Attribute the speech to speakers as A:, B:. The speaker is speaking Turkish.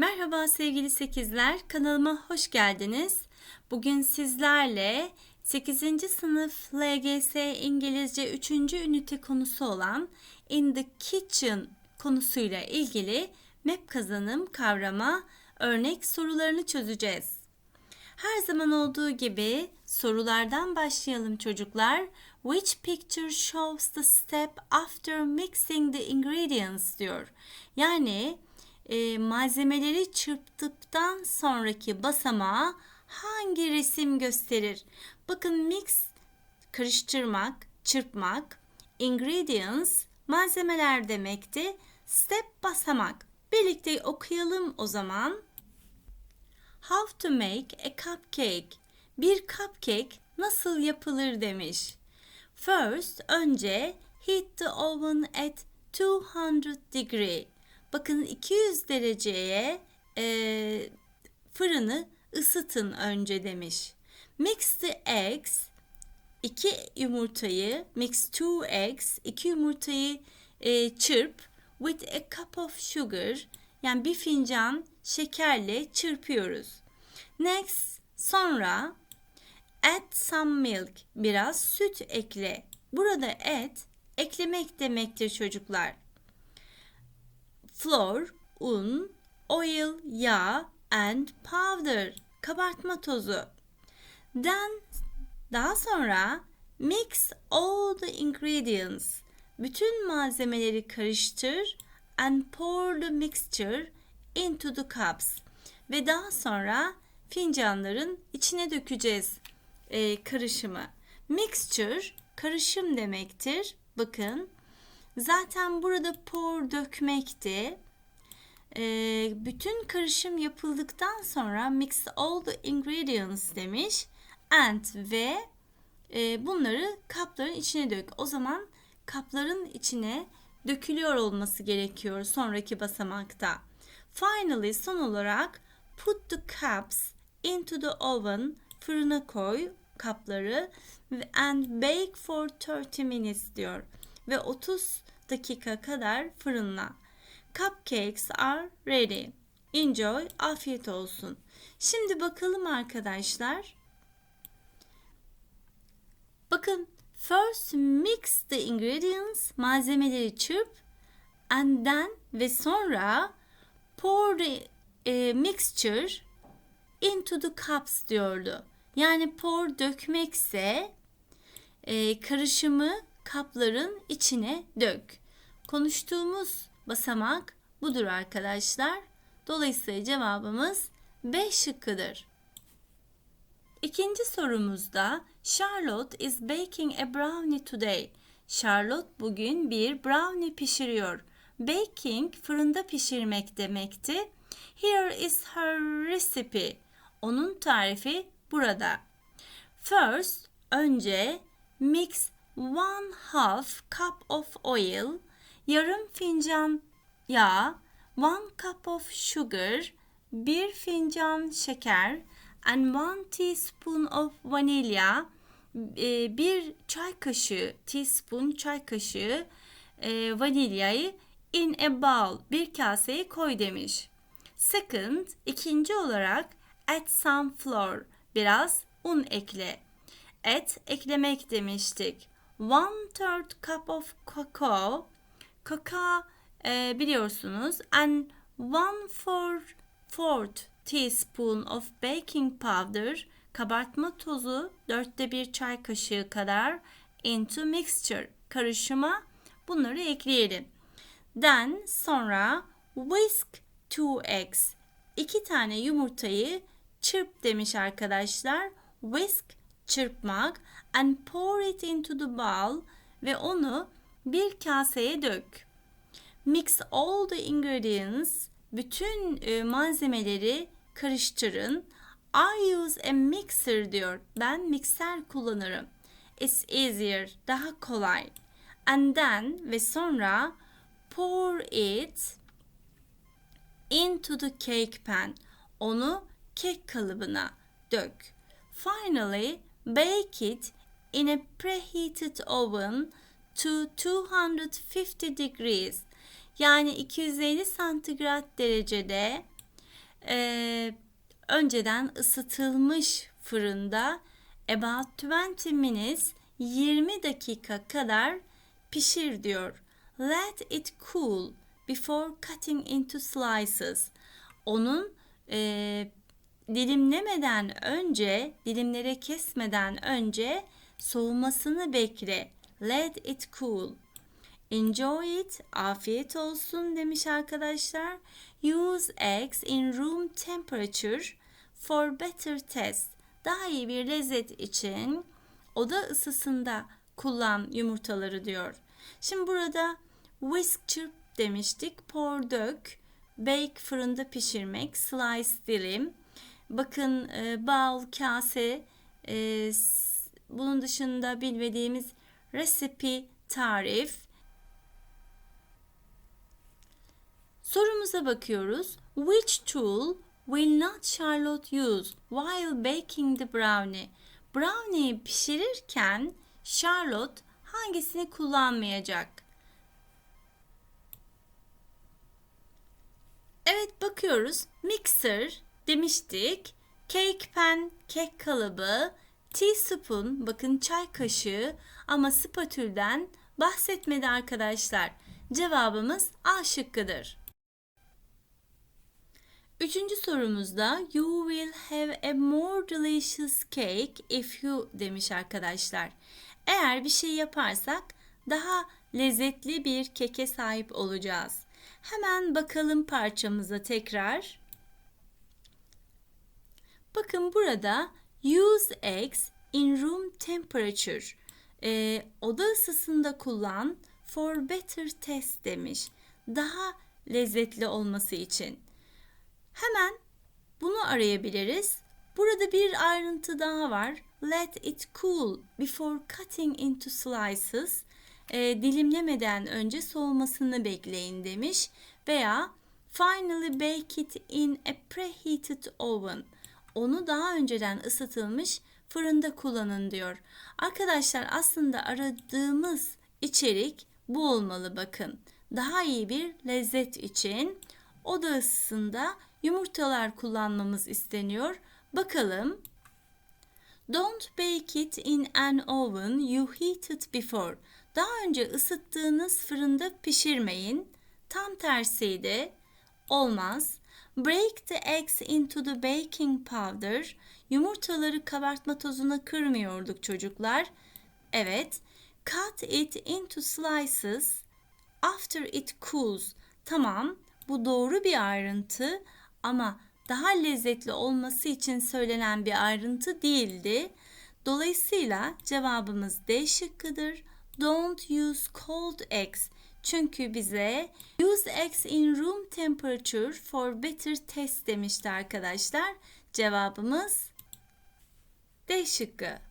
A: Merhaba sevgili sekizler, kanalıma hoş geldiniz. Bugün sizlerle 8. sınıf LGS İngilizce 3. ünite konusu olan In the Kitchen konusuyla ilgili map kazanım kavrama örnek sorularını çözeceğiz. Her zaman olduğu gibi sorulardan başlayalım çocuklar. Which picture shows the step after mixing the ingredients diyor. Yani e, malzemeleri çırptıktan sonraki basamağa hangi resim gösterir? Bakın mix karıştırmak, çırpmak, ingredients malzemeler demekti. Step basamak. Birlikte okuyalım o zaman. How to make a cupcake. Bir cupcake nasıl yapılır demiş. First önce heat the oven at 200 degree. Bakın 200 dereceye e, fırını ısıtın önce demiş. Mix the eggs. iki yumurtayı mix two eggs. iki yumurtayı e, çırp with a cup of sugar. Yani bir fincan şekerle çırpıyoruz. Next sonra add some milk. Biraz süt ekle. Burada add eklemek demektir çocuklar flour, un, oil, yağ and powder, kabartma tozu. Then daha sonra mix all the ingredients. Bütün malzemeleri karıştır and pour the mixture into the cups. Ve daha sonra fincanların içine dökeceğiz e, karışımı. Mixture karışım demektir. Bakın Zaten burada pour dökmekti. Ee, bütün karışım yapıldıktan sonra mix all the ingredients demiş. And ve e, bunları kapların içine dök. O zaman kapların içine dökülüyor olması gerekiyor sonraki basamakta. Finally son olarak put the cups into the oven fırına koy kapları and bake for 30 minutes diyor ve 30 dakika kadar fırınla. Cupcakes are ready. Enjoy, afiyet olsun. Şimdi bakalım arkadaşlar. Bakın first mix the ingredients, malzemeleri çırp and then ve sonra pour the e, mixture into the cups diyordu. Yani pour dökmekse e, karışımı kapların içine dök. Konuştuğumuz basamak budur arkadaşlar. Dolayısıyla cevabımız B şıkkıdır. İkinci sorumuzda Charlotte is baking a brownie today. Charlotte bugün bir brownie pişiriyor. Baking fırında pişirmek demekti. Here is her recipe. Onun tarifi burada. First, önce mix one half cup of oil, yarım fincan yağ, one cup of sugar, bir fincan şeker, and one teaspoon of vanilla, e, bir çay kaşığı, teaspoon çay kaşığı e, vanilyayı in a bowl, bir kaseye koy demiş. Second, ikinci olarak add some flour, biraz un ekle. Et eklemek demiştik one third cup of cocoa. Kakao e, biliyorsunuz. And one four, fourth teaspoon of baking powder. Kabartma tozu dörtte bir çay kaşığı kadar into mixture. Karışıma bunları ekleyelim. Then sonra whisk two eggs. İki tane yumurtayı çırp demiş arkadaşlar. Whisk çırpmak and pour it into the bowl ve onu bir kaseye dök. Mix all the ingredients, bütün e, malzemeleri karıştırın. I use a mixer diyor. Ben mikser kullanırım. It's easier, daha kolay. And then ve sonra pour it into the cake pan. Onu kek kalıbına dök. Finally, Bake it in a preheated oven to 250 degrees yani 250 santigrat derecede e, önceden ısıtılmış fırında about 20 minutes 20 dakika kadar pişir diyor. Let it cool before cutting into slices. Onun e, dilimlemeden önce, dilimlere kesmeden önce soğumasını bekle. Let it cool. Enjoy it. Afiyet olsun demiş arkadaşlar. Use eggs in room temperature for better taste. Daha iyi bir lezzet için oda ısısında kullan yumurtaları diyor. Şimdi burada whisk çırp demiştik. Pour dök. Bake fırında pişirmek. Slice dilim. Bakın e, bowl kase. E, bunun dışında bilmediğimiz recipe tarif. Sorumuza bakıyoruz. Which tool will not Charlotte use while baking the brownie? Brownie'yi pişirirken Charlotte hangisini kullanmayacak? Evet bakıyoruz. Mixer demiştik. Cake pan, kek kalıbı, teaspoon, bakın çay kaşığı ama spatülden bahsetmedi arkadaşlar. Cevabımız A şıkkıdır. Üçüncü sorumuzda you will have a more delicious cake if you demiş arkadaşlar. Eğer bir şey yaparsak daha lezzetli bir keke sahip olacağız. Hemen bakalım parçamıza tekrar. Bakın burada use eggs in room temperature. Ee, oda ısısında kullan for better taste demiş. Daha lezzetli olması için. Hemen bunu arayabiliriz. Burada bir ayrıntı daha var. Let it cool before cutting into slices. Ee, dilimlemeden önce soğumasını bekleyin demiş. Veya finally bake it in a preheated oven. Onu daha önceden ısıtılmış fırında kullanın diyor. Arkadaşlar aslında aradığımız içerik bu olmalı bakın. Daha iyi bir lezzet için oda ısısında yumurtalar kullanmamız isteniyor. Bakalım. Don't bake it in an oven you heated before. Daha önce ısıttığınız fırında pişirmeyin. Tam tersiydi. Olmaz. Break the eggs into the baking powder. Yumurtaları kabartma tozuna kırmıyorduk çocuklar. Evet. Cut it into slices after it cools. Tamam, bu doğru bir ayrıntı ama daha lezzetli olması için söylenen bir ayrıntı değildi. Dolayısıyla cevabımız D şıkkıdır. Don't use cold eggs. Çünkü bize use eggs in room temperature for better taste demişti arkadaşlar. Cevabımız D şıkkı.